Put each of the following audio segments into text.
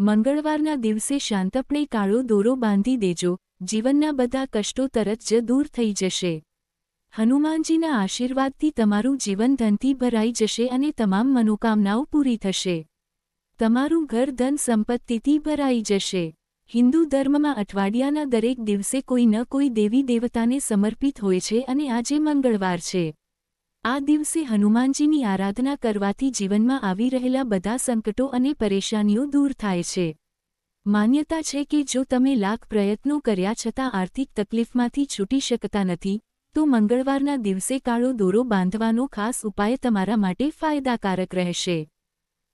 મંગળવારના દિવસે શાંતપણે કાળો દોરો બાંધી દેજો, જીવનના બધા કષ્ટો તરત જ દૂર થઈ જશે. હનુમાનજીના આશીર્વાદથી તમારું જીવન ધનથી ભરાઈ જશે અને તમામ મનોકામનાઓ પૂરી થશે. તમારું ઘર ધન સંપત્તિથી ભરાઈ જશે. હિન્દુ ધર્મમાં અઠવાડિયાના દરેક દિવસે કોઈ ન કોઈ દેવી દેવતાને સમર્પિત હોય છે અને આજે મંગળવાર છે. આ દિવસે હનુમાનજીની આરાધના કરવાથી જીવનમાં આવી રહેલા બધા સંકટો અને પરેશાનીઓ દૂર થાય છે. માન્યતા છે કે જો તમે લાખ પ્રયત્નો કર્યા છતાં આર્થિક તકલીફમાંથી છૂટી શકતા નથી, તો મંગળવારના દિવસે કાળો દોરો બાંધવાનો ખાસ ઉપાય તમારા માટે ફાયદાકારક રહેશે.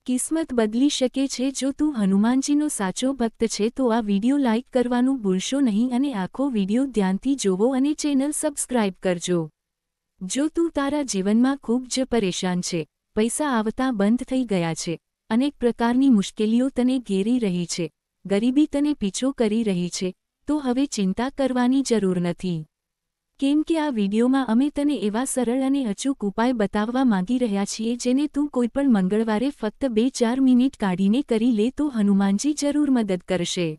કિસ્મત બદલી શકે છે જો તું હનુમાનજીનો સાચો ભક્ત છે તો આ વિડિયો લાઇક કરવાનું ભૂલશો નહીં અને આખો વિડિયો ધ્યાનથી જોવો અને ચેનલ સબસ્ક્રાઇબ કરજો. જો તું તારા જીવનમાં ખૂબ જ પરેશાન છે, પૈસા આવતા બંધ થઈ ગયા છે, અનેક પ્રકારની મુશ્કેલીઓ તને ઘેરી રહી છે, ગરીબી તને પીછો કરી રહી છે, તો હવે ચિંતા કરવાની જરૂર નથી. કેમ કે આ વિડીયોમાં અમે તને એવા સરળ અને અચૂક ઉપાય બતાવવા માંગી રહ્યા છીએ જેને તું કોઈપણ મંગળવારે ફક્ત બે ચાર મિનિટ કાઢીને કરી લે તો હનુમાનજી જરૂર મદદ કરશે.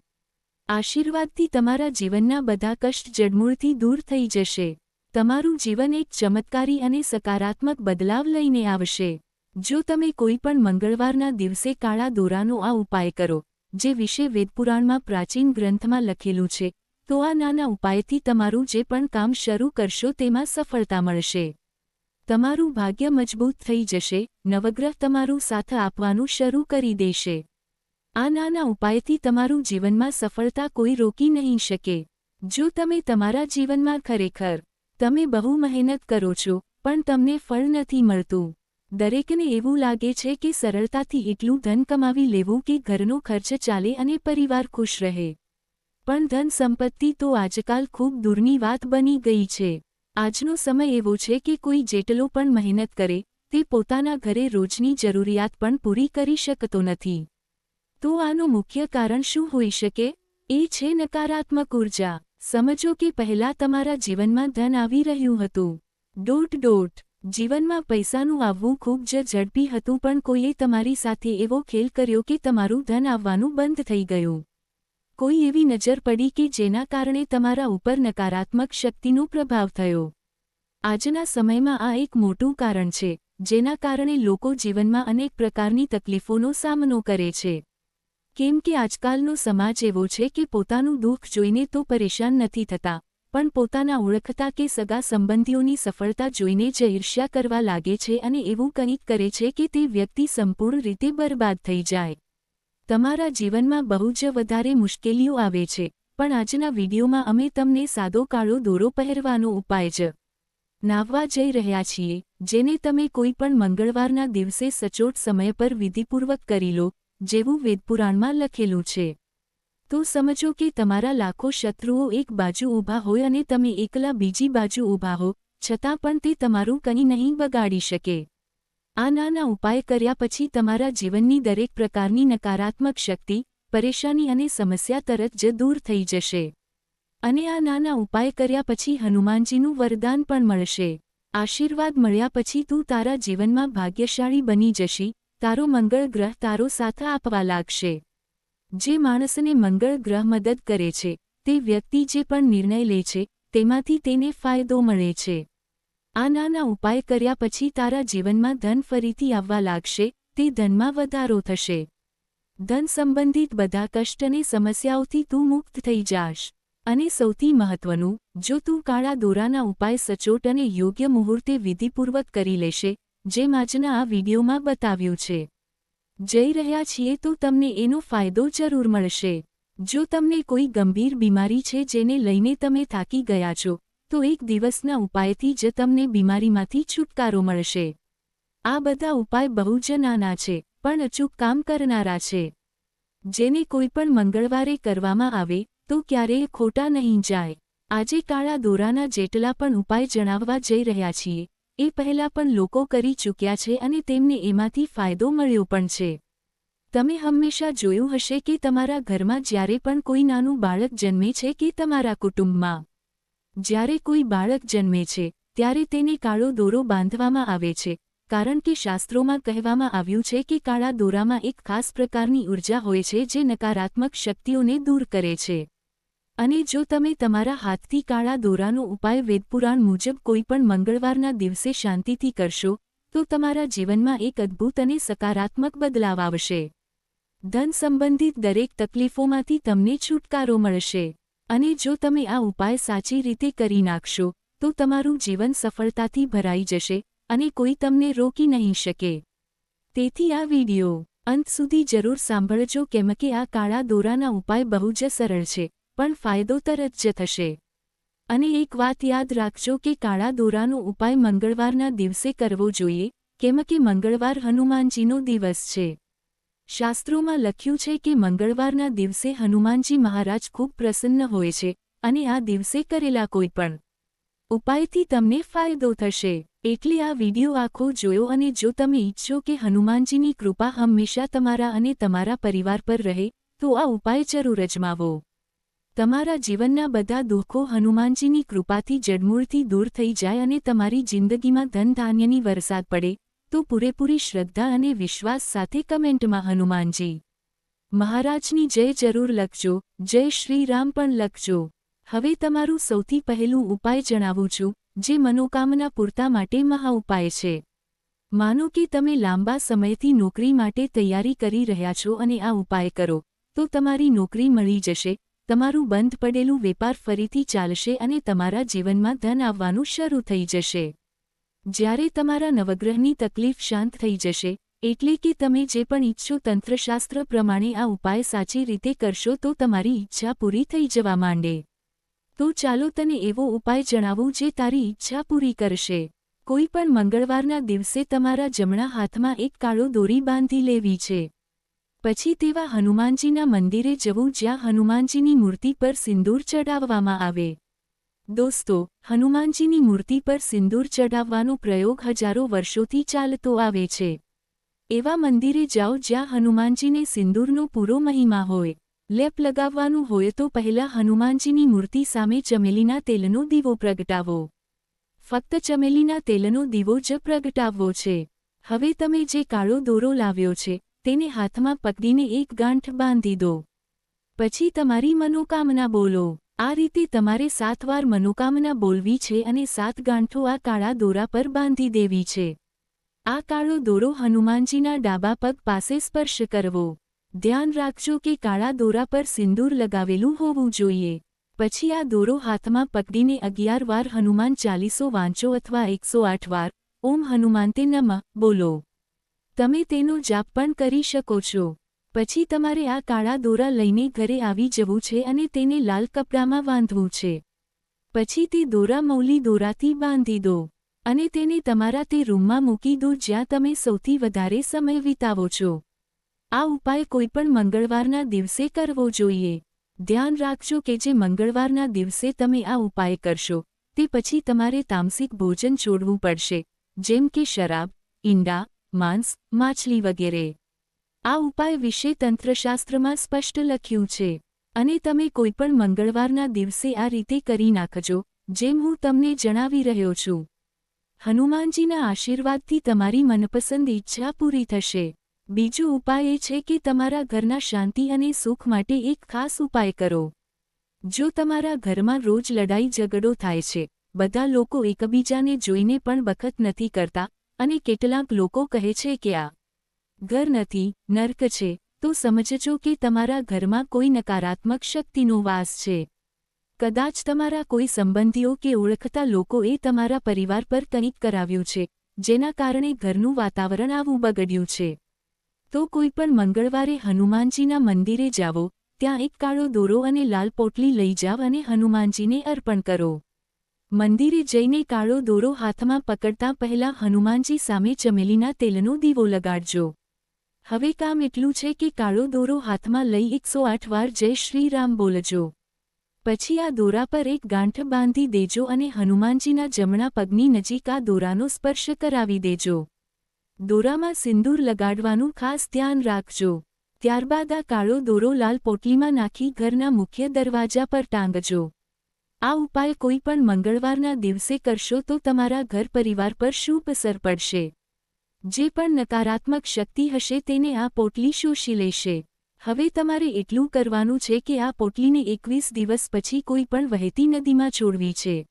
આશીર્વાદથી તમારા જીવનના બધા કષ્ટ જડમૂળથી દૂર થઈ જશે. તમારું જીવન એક ચમત્કારી અને સકારાત્મક બદલાવ લઈને આવશે. જો તમે કોઈ પણ મંગળવારના દિવસે કાળા દોરાનો આ ઉપાય કરો, જે વિશે વેદપુરાણમાં પ્રાચીન ગ્રંથમાં લખેલું છે, તો આ નાના ઉપાયથી તમારું જે પણ કામ શરૂ કરશો તેમાં સફળતા મળશે. તમારું ભાગ્ય મજબૂત થઈ જશે, નવગ્રહ તમારું સાથ આપવાનું શરૂ કરી દેશે. આ નાના ઉપાયથી તમારું જીવનમાં સફળતા કોઈ રોકી નહીં શકે. જો તમે તમારા જીવનમાં ખરેખર તમે બહુ મહેનત કરો છો, પણ તમને ફળ નથી મળતું. દરેકને એવું લાગે છે કે સરળતાથી એટલું ધન કમાવી લેવું કે ઘરનો ખર્ચ ચાલે અને પરિવાર ખુશ રહે. પણ ધન સંપત્તિ તો આજકાલ ખૂબ દૂરની વાત બની ગઈ છે. આજનો સમય એવો છે કે કોઈ જેટલો પણ મહેનત કરે, તે પોતાના ઘરે રોજની જરૂરિયાત પણ પૂરી કરી શકતો નથી. તો આનું મુખ્ય કારણ શું હોઈ શકે? એ છે નકારાત્મક ઊર્જા. સમજો કે પહેલા તમારા જીવનમાં ધન આવી રહ્યું હતું. Dot dot. જીવનમાં પૈસાનું આવવું ખૂબ જ ઝડપી હતું પણ કોઈએ તમારી સાથે એવો ખેલ કર્યો કે તમારું ધન આવવાનું બંધ થઈ ગયું. કોઈ એવી નજર પડી કે જેના કારણે તમારા ઉપર નકારાત્મક શક્તિનો પ્રભાવ થયો. આજના સમયમાં આ એક મોટું કારણ છે, જેના કારણે લોકો જીવનમાં અનેક પ્રકારની તકલીફોનો સામનો કરે છે. કેમ કે આજકાલનો સમાજ એવો છે કે પોતાનું દુઃખ જોઈને તો પરેશાન નથી થતા, પણ પોતાના ઓળખતા કે સગા સંબંધીઓની સફળતા જોઈને જ ઈર્ષ્યા કરવા લાગે છે અને એવું કંઈક કરે છે કે તે વ્યક્તિ સંપૂર્ણ રીતે બરબાદ થઈ જાય. તમારા જીવનમાં બહુ જ વધારે મુશ્કેલીઓ આવે છે, પણ આજના વિડીયોમાં અમે તમને સાદો કાળો દોરો પહેરવાનો ઉપાય જ નાવવા જઈ રહ્યા છીએ, જેને તમે કોઈ પણ મંગળવારના દિવસે સચોટ સમય પર વિધિપૂર્વક કરી લો જેવું વેદપુરાણમાં લખેલું છે. તો સમજો કે તમારા લાખો શત્રુઓ એક બાજુ ઊભા હોય અને તમે એકલા બીજી બાજુ ઊભા હો, છતાં પણ તે તમારું કંઈ નહીં બગાડી શકે. આ નાના ઉપાય કર્યા પછી તમારા જીવનની દરેક પ્રકારની નકારાત્મક શક્તિ, પરેશાની અને સમસ્યા તરત જ દૂર થઈ જશે. અને આ નાના ઉપાય કર્યા પછી હનુમાનજીનું વરદાન પણ મળશે. આશીર્વાદ મળ્યા પછી તું તારા જીવનમાં ભાગ્યશાળી બની જશી તારો મંગળ ગ્રહ તારો સાથ આપવા લાગશે. જે માણસને મંગળ ગ્રહ મદદ કરે છે, તે વ્યક્તિ જે પણ નિર્ણય લે છે, તેમાંથી તેને ફાયદો મળે છે. આ નાના ઉપાય કર્યા પછી તારા જીવનમાં ધન ફરીથી આવવા લાગશે, તે ધનમાં વધારો થશે. ધન સંબંધિત બધા કષ્ટ અને સમસ્યાઓથી તું મુક્ત થઈ જાશ. અને સૌથી મહત્વનું, જો તું કાળા દોરાના ઉપાય સચોટ અને યોગ્ય મુહૂર્તે વિધિપૂર્વક કરી લેશે જેમ આજના આ વિડીયોમાં બતાવ્યું છે. જઈ રહ્યા છીએ તો તમને એનો ફાયદો જરૂર મળશે. જો તમને કોઈ ગંભીર બીમારી છે જેને લઈને તમે થાકી ગયા છો, તો એક દિવસના ઉપાયથી જ તમને બીમારીમાંથી છુટકારો મળશે. આ બધા ઉપાય બહુ જ નાના છે, પણ અચૂક કામ કરનારા છે. જેને કોઈ પણ મંગળવારે કરવામાં આવે, તો ક્યારેય ખોટા નહીં જાય. આજે કાળા દોરાના જેટલા પણ ઉપાય જણાવવા જઈ રહ્યા છીએ. એ પહેલાં પણ લોકો કરી ચૂક્યા છે અને તેમને એમાંથી ફાયદો મળ્યો પણ છે. તમે હંમેશા જોયું હશે કે તમારા ઘરમાં જ્યારે પણ કોઈ નાનું બાળક જન્મે છે કે તમારા કુટુંબમાં જ્યારે કોઈ બાળક જન્મે છે, ત્યારે તેને કાળો દોરો બાંધવામાં આવે છે, કારણ કે શાસ્ત્રોમાં કહેવામાં આવ્યું છે કે કાળા દોરામાં એક ખાસ પ્રકારની ઊર્જા હોય છે જે નકારાત્મક શક્તિઓને દૂર કરે છે. અને જો તમે તમારા હાથથી કાળા દોરાનો ઉપાય વેદપુરાણ મુજબ કોઈપણ મંગળવારના દિવસે શાંતિથી કરશો, તો તમારા જીવનમાં એક અદ્ભુત અને સકારાત્મક બદલાવ આવશે. ધન સંબંધિત દરેક તકલીફોમાંથી તમને છુટકારો મળશે. અને જો તમે આ ઉપાય સાચી રીતે કરી નાખશો, તો તમારું જીવન સફળતાથી ભરાઈ જશે અને કોઈ તમને રોકી નહીં શકે. તેથી આ વિડિયો અંત સુધી જરૂર સાંભળજો કેમ કે આ કાળા દોરાના ઉપાય બહુ જ સરળ છે. પણ ફાયદો તરત જ થશે. અને એક વાત યાદ રાખજો કે કાળા દોરાનો ઉપાય મંગળવારના દિવસે કરવો જોઈએ, કેમ કે મંગળવાર હનુમાનજીનો દિવસ છે. શાસ્ત્રોમાં લખ્યું છે કે મંગળવારના દિવસે હનુમાનજી મહારાજ ખૂબ પ્રસન્ન હોય છે, અને આ દિવસે કરેલા કોઈપણ ઉપાયથી તમને ફાયદો થશે. એટલે આ વિડિયો આખો જોયો અને જો તમે ઈચ્છો કે હનુમાનજીની કૃપા હંમેશા તમારા અને તમારા પરિવાર પર રહે, તો આ ઉપાય જરૂર અજમાવો. તમારા જીવનના બધા દુઃખો હનુમાનજીની કૃપાથી જડમૂળથી દૂર થઈ જાય અને તમારી જિંદગીમાં ધનધાન્યની વરસાદ પડે, તો પૂરેપૂરી શ્રદ્ધા અને વિશ્વાસ સાથે કમેન્ટમાં હનુમાનજી. મહારાજની જય જરૂર લખજો, જય શ્રી રામ પણ લખજો. હવે તમારું સૌથી પહેલું ઉપાય જણાવું છું, જે મનોકામના પૂરતા માટે મહા ઉપાય છે. માનો કે તમે લાંબા સમયથી નોકરી માટે તૈયારી કરી રહ્યા છો અને આ ઉપાય કરો, તો તમારી નોકરી મળી જશે તમારું બંધ પડેલું વેપાર ફરીથી ચાલશે અને તમારા જીવનમાં ધન આવવાનું શરૂ થઈ જશે. જ્યારે તમારા નવગ્રહની તકલીફ શાંત થઈ જશે, એટલે કે તમે જે પણ ઈચ્છો તંત્રશાસ્ત્ર પ્રમાણે આ ઉપાય સાચી રીતે કરશો તો તમારી ઈચ્છા પૂરી થઈ જવા માંડે. તો ચાલો તને એવો ઉપાય જણાવું જે તારી ઈચ્છા પૂરી કરશે. કોઈ પણ મંગળવારના દિવસે તમારા જમણા હાથમાં એક કાળો દોરી બાંધી લેવી છે. પછી તેવા હનુમાનજીના મંદિરે જવું જ્યાં હનુમાનજીની મૂર્તિ પર સિંદૂર ચડાવવામાં આવે. દોસ્તો, હનુમાનજીની મૂર્તિ પર સિંદૂર ચડાવવાનો પ્રયોગ હજારો વર્ષોથી ચાલતો આવે છે. એવા મંદિરે જાઓ જ્યાં હનુમાનજીને સિંદૂરનો પૂરો મહિમા હોય. લેપ લગાવવાનું હોય તો પહેલા હનુમાનજીની મૂર્તિ સામે ચમેલીના તેલનો દીવો પ્રગટાવો. ફક્ત ચમેલીના તેલનો દીવો જ પ્રગટાવવો છે. હવે તમે જે કાળો દોરો લાવ્યો છે તેને હાથમાં પકડીને એક ગાંઠ બાંધી દો. પછી તમારી મનોકામના બોલો. આ રીતે તમારે સાત વાર મનોકામના બોલવી છે અને સાત ગાંઠો આ કાળા દોરા પર બાંધી દેવી છે. આ કાળો દોરો હનુમાનજીના ડાબા પગ પાસે સ્પર્શ કરવો. ધ્યાન રાખજો કે કાળા દોરા પર સિંદૂર લગાવેલું હોવું જોઈએ. પછી આ દોરો હાથમાં પકડીને અગિયાર વાર હનુમાન ચાલીસો વાંચો અથવા એકસો આઠ વાર. ઓમ હનુમાનતે નમ. બોલો. તમે તેનો જાપ પણ કરી શકો છો. પછી તમારે આ કાળા દોરા લઈને ઘરે આવી જવું છે અને તેને લાલ કપડામાં બાંધવું છે. પછી તે દોરા મૌલી દોરાથી બાંધી દો અને તેને તમારા તે રૂમમાં મૂકી દો જ્યાં તમે સૌથી વધારે સમય વિતાવો છો. આ ઉપાય કોઈપણ મંગળવારના દિવસે કરવો જોઈએ. ધ્યાન રાખજો કે જે મંગળવારના દિવસે તમે આ ઉપાય કરશો, તે પછી તમારે તામસિક ભોજન છોડવું પડશે, જેમ કે શરાબ, ઈંડા માંસ, માછલી વગેરે. આ ઉપાય વિશે તંત્રશાસ્ત્રમાં સ્પષ્ટ લખ્યું છે. અને તમે કોઈપણ મંગળવારના દિવસે આ રીતે કરી નાખજો, જેમ હું તમને જણાવી રહ્યો છું. હનુમાનજીના આશીર્વાદથી તમારી મનપસંદ ઈચ્છા પૂરી થશે. બીજો ઉપાય એ છે કે તમારા ઘરના શાંતિ અને સુખ માટે એક ખાસ ઉપાય કરો. જો તમારા ઘરમાં રોજ લડાઈ ઝઘડો થાય છે, બધા લોકો એકબીજાને જોઈને પણ બખત નથી કરતા અને કેટલાક લોકો કહે છે કે આ ઘર નથી, નર્ક છે. તો સમજજો કે તમારા ઘરમાં કોઈ નકારાત્મક શક્તિનો વાસ છે. કદાચ તમારા કોઈ સંબંધીઓ કે ઓળખતા લોકોએ તમારા પરિવાર પર કંઈક કરાવ્યું છે, જેના કારણે ઘરનું વાતાવરણ આવું બગડ્યું છે. તો કોઈ પણ મંગળવારે હનુમાનજીના મંદિરે જાઓ, ત્યાં એક કાળો દોરો અને લાલ પોટલી લઈ જાવ અને હનુમાનજીને અર્પણ કરો. મંદિરે જઈને કાળો દોરો હાથમાં પકડતા પહેલા હનુમાનજી સામે ચમેલીના તેલનો દીવો લગાડજો. હવે કામ એટલું છે કે કાળો દોરો હાથમાં લઈ એકસો આઠ વાર જય શ્રી રામ બોલજો. પછી આ દોરા પર એક ગાંઠ બાંધી દેજો અને હનુમાનજીના જમણા પગની નજીક આ દોરાનો સ્પર્શ કરાવી દેજો. દોરામાં સિંદૂર લગાડવાનું ખાસ ધ્યાન રાખજો. ત્યારબાદ આ કાળો દોરો લાલ પોટલીમાં નાખી ઘરના મુખ્ય દરવાજા પર ટાંગજો. આ ઉપાય કોઈ પણ મંગળવારના દિવસે કરશો તો તમારા ઘર પરિવાર પર શુભ અસર પડશે. જે પણ નકારાત્મક શક્તિ હશે તેને આ પોટલી શોષી લેશે. હવે તમારે એટલું કરવાનું છે કે આ પોટલીને એકવીસ દિવસ પછી કોઈ પણ વહેતી નદીમાં છોડવી છે.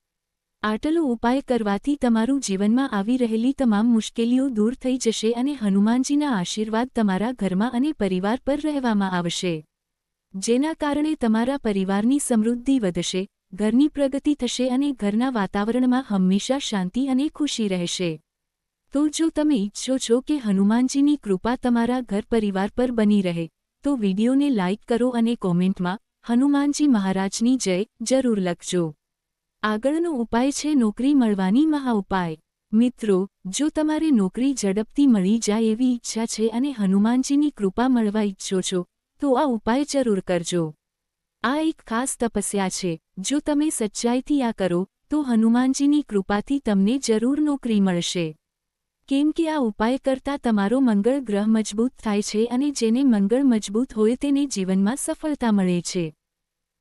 આટલો ઉપાય કરવાથી તમારું જીવનમાં આવી રહેલી તમામ મુશ્કેલીઓ દૂર થઈ જશે અને હનુમાનજીના આશીર્વાદ તમારા ઘરમાં અને પરિવાર પર રહેવામાં આવશે. જેના કારણે તમારા પરિવારની સમૃદ્ધિ વધશે. ઘરની પ્રગતિ થશે અને ઘરના વાતાવરણમાં હંમેશા શાંતિ અને ખુશી રહેશે. તો જો તમે ઈચ્છો છો કે હનુમાનજીની કૃપા તમારા ઘર પરિવાર પર બની રહે, તો વિડીયોને લાઇક કરો અને કોમેન્ટમાં, હનુમાનજી મહારાજની જય, જરૂર લખજો. આગળનો ઉપાય છે નોકરી મળવાની મહાઉપાય મિત્રો, જો તમારે નોકરી ઝડપથી મળી જાય એવી ઈચ્છા છે અને હનુમાનજીની કૃપા મળવા ઈચ્છો છો, તો આ ઉપાય જરૂર કરજો. આ એક ખાસ તપસ્યા છે. જો તમે સચ્ચાઈથી આ કરો, તો હનુમાનજીની કૃપાથી તમને જરૂર નોકરી મળશે. કેમ કે આ ઉપાય કરતા તમારો મંગળ ગ્રહ મજબૂત થાય છે અને જેને મંગળ મજબૂત હોય તેને જીવનમાં સફળતા મળે છે.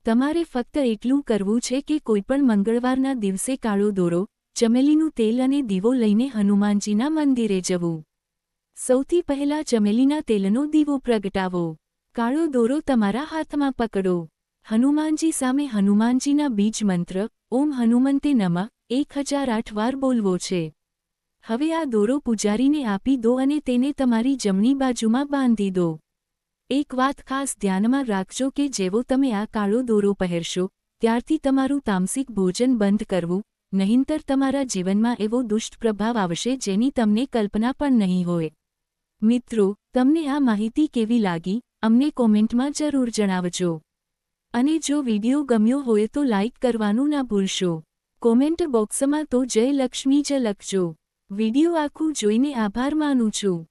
તમારે ફક્ત એટલું કરવું છે કે કોઈપણ મંગળવારના દિવસે કાળો દોરો, ચમેલીનું તેલ અને દીવો લઈને હનુમાનજીના મંદિરે જવું. સૌથી પહેલા ચમેલીના તેલનો દીવો પ્રગટાવો. કાળો દોરો તમારા હાથમાં પકડો. હનુમાનજી સામે હનુમાનજીના બીજ મંત્ર, ઓમ હનુમંતે નમ, એક હજાર આઠ વાર બોલવો છે. હવે આ દોરો પૂજારીને આપી દો અને તેને તમારી જમણી બાજુમાં બાંધી દો. એક વાત ખાસ ધ્યાનમાં રાખજો કે જેવો તમે આ કાળો દોરો પહેરશો, ત્યારથી તમારું તામસિક ભોજન બંધ કરવું, નહીંતર તમારા જીવનમાં એવો દુષ્ટ પ્રભાવ આવશે જેની તમને કલ્પના પણ નહીં હોય. મિત્રો, તમને આ માહિતી કેવી લાગી, અમને કોમેન્ટમાં જરૂર જણાવજો. અને જો વિડિયો ગમ્યો હોય તો લાઇક કરવાનું ના ભૂલશો. કોમેન્ટ બોક્સમાં તો જય લક્ષ્મી જ લખજો. વિડિયો આખું જોઈને આભાર માનું છું.